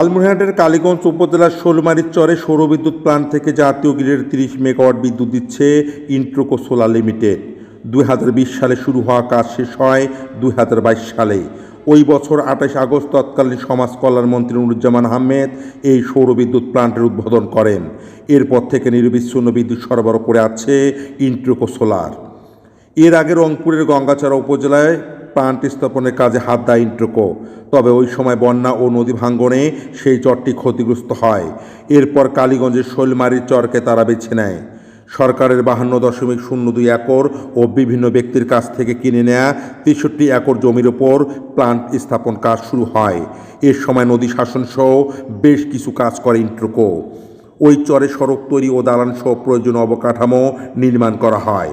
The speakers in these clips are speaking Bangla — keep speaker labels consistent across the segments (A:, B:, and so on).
A: লালমনিরহাটের কালীগঞ্জ উপজেলার শোলমারির চরে সৌরবিদ্যুৎ প্লান্ট থেকে জাতীয় গ্রিডের তিরিশ মেগাওয়াট বিদ্যুৎ দিচ্ছে ইন্ট্রোকো সোলার লিমিটেড। দু হাজার বিশ সালে শুরু হওয়া কাজ শেষ হয় দুই হাজার বাইশ সালে। ওই বছর আঠাশ আগস্ট তৎকালীন সমাজ কল্যাণ মন্ত্রী নুরুজ্জামান আহমেদ এই সৌরবিদ্যুৎ প্লান্টের উদ্বোধন করেন। এরপর থেকে নিরবিচ্ছিন্ন বিদ্যুৎ সরবরাহ করে আছে ইন্ট্রোকো সোলার। এর আগে রংপুরের গঙ্গাচড়া উপজেলায় প্লান্ট স্থাপনের কাজে হাত দেয় ইন্ট্রোকো তবে ওই সময় বন্যা ও নদী ভাঙ্গনে সেই চরটি ক্ষতিগ্রস্ত হয়। এরপর কালীগঞ্জের শৈলমারির চরকে তারা বেছে নেয়। সরকারের বাহান্ন দশমিক শূন্য দুই একর ও বিভিন্ন ব্যক্তির কাছ থেকে কিনে নেয়া তেষট্টি একর জমির ওপর প্লান্ট স্থাপন কাজ শুরু হয়। এর সময় নদী শাসনসহ বেশ কিছু কাজ করে ইন্ট্রোকো ওই চরে সড়ক তৈরি ও দালান সহ প্রয়োজনীয় অবকাঠামো নির্মাণ করা হয়।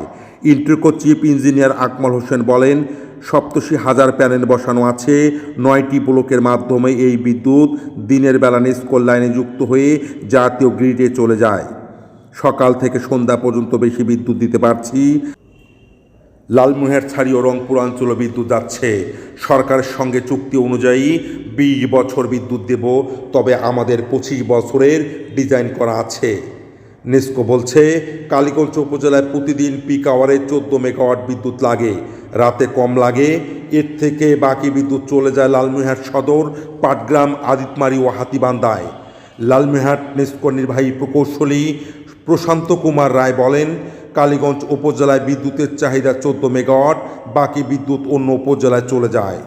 A: ইন্ট্রোকো চিফ ইঞ্জিনিয়ার আকমল হোসেন বলেন সপ্তশি হাজার প্যানেল বসানো আছে। নয়টি ব্লকের মাধ্যমে এই বিদ্যুৎ দিনের বেলা নিষ্কল লাইনে যুক্ত হয়ে জাতীয় গ্রিডে চলে যায়। সকাল থেকে সন্ধ্যা পর্যন্ত বেশি বিদ্যুৎ দিতে পারছি। লালমোহর ছাড়িয়েও রংপুর অঞ্চলে বিদ্যুৎ যাচ্ছে। সরকারের সঙ্গে চুক্তি অনুযায়ী বিশ বছর বিদ্যুৎ দেব, তবে আমাদের পঁচিশ বছরের ডিজাইন করা আছে। নেস্কো বলছে, কালীগঞ্জ উপজেলায় প্রতিদিন পিক আওয়ারে চোদ্দ মেগাওয়াট বিদ্যুৎ লাগে। রাতে কম লাগে। এর থেকে বাকি বিদ্যুৎ চলে যায় লালমিহাট সদর, পাটগ্রাম, আদিতমারি ও হাতিবান্দায় লালমিহাট নেস্কো নির্বাহী প্রকৌশলী প্রশান্ত কুমার রায় বলেন, কালীগঞ্জ উপজেলায় বিদ্যুতের চাহিদা চোদ্দ মেগাওয়াট, বাকি বিদ্যুৎ অন্য উপজেলায় চলে যায়।